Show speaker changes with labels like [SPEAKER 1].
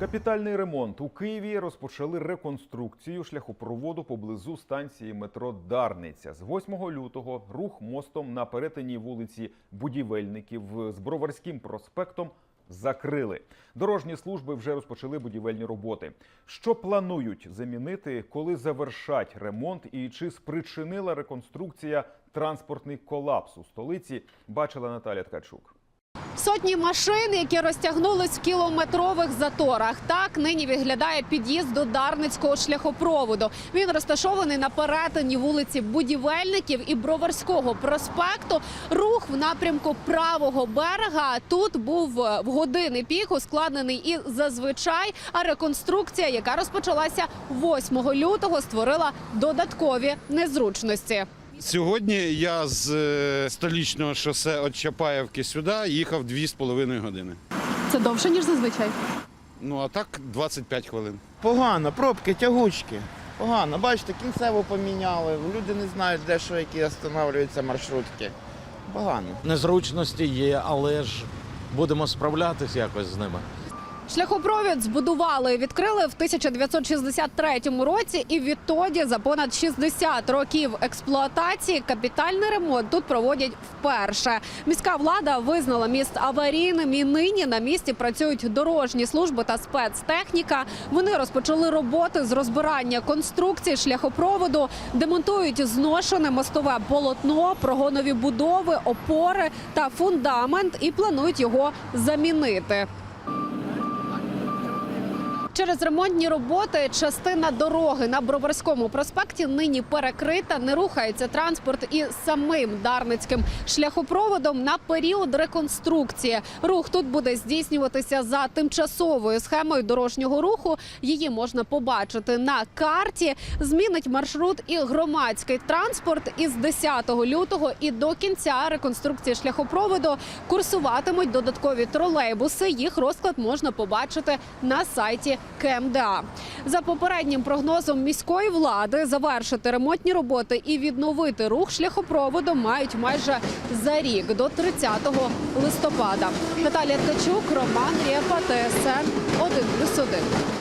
[SPEAKER 1] Капітальний ремонт у Києві розпочали реконструкцію шляхопроводу поблизу станції метро Дарниця. З 8 лютого рух мостом на перетині вулиці Будівельників з Броварським проспектом закрили. Дорожні служби вже розпочали будівельні роботи. Що планують замінити, коли завершать ремонт, і чи спричинила реконструкція транспортний колапс у столиці? Бачила Наталя Ткачук.
[SPEAKER 2] Сотні машин, які розтягнулись в кілометрових заторах. Так нині виглядає під'їзд до Дарницького шляхопроводу. Він розташований на перетині вулиці Будівельників і Броварського проспекту. Рух в напрямку правого берега тут був е, в години пік ускладнений і зазвичай. А реконструкція, яка розпочалася 8 лютого, створила додаткові незручності.
[SPEAKER 3] Сьогодні я з е, столічного шосе від Чапаєвки сюди їхав 2,5 години.
[SPEAKER 2] Це довше ніж зазвичай.
[SPEAKER 3] Ну а так 25 хвилин.
[SPEAKER 4] Погано, пробки, тягучки. Погано. Бачите, кінцево поміняли. Люди не знають, де що які останавливаються маршрутки. Погано.
[SPEAKER 5] Незручності є, але ж будемо справлятися якось з ними.
[SPEAKER 2] Шляхопровід збудували відкрили в 1963 році, і відтоді за понад 60 років експлуатації капітальний ремонт тут проводять вперше. Міська влада визнала міст аварійним і нині на місці працюють дорожні служби та спецтехніка. Вони розпочали роботи з розбирання конструкції шляхопроводу, демонтують зношене мостове полотно, прогонові будови, опори та фундамент і планують його замінити. Через ремонтні роботи частина дороги на Броварському проспекті нині перекрита. Не рухається транспорт і самим Дарницьким шляхопроводом на період реконструкції. Рух тут буде здійснюватися за тимчасовою схемою дорожнього руху. Її можна побачити на карті. Змінить маршрут і громадський транспорт із 10 лютого і до кінця реконструкції шляхопроводу курсуватимуть додаткові тролейбуси. Їх розклад можна побачити на сайті КМДА. За попереднім прогнозом міської влади завершити ремонтні роботи і відновити рух шляхопроводу мають майже за рік до 30 листопада. Наталія Ткачук, Роман Рєпа, ТСН 1+,1.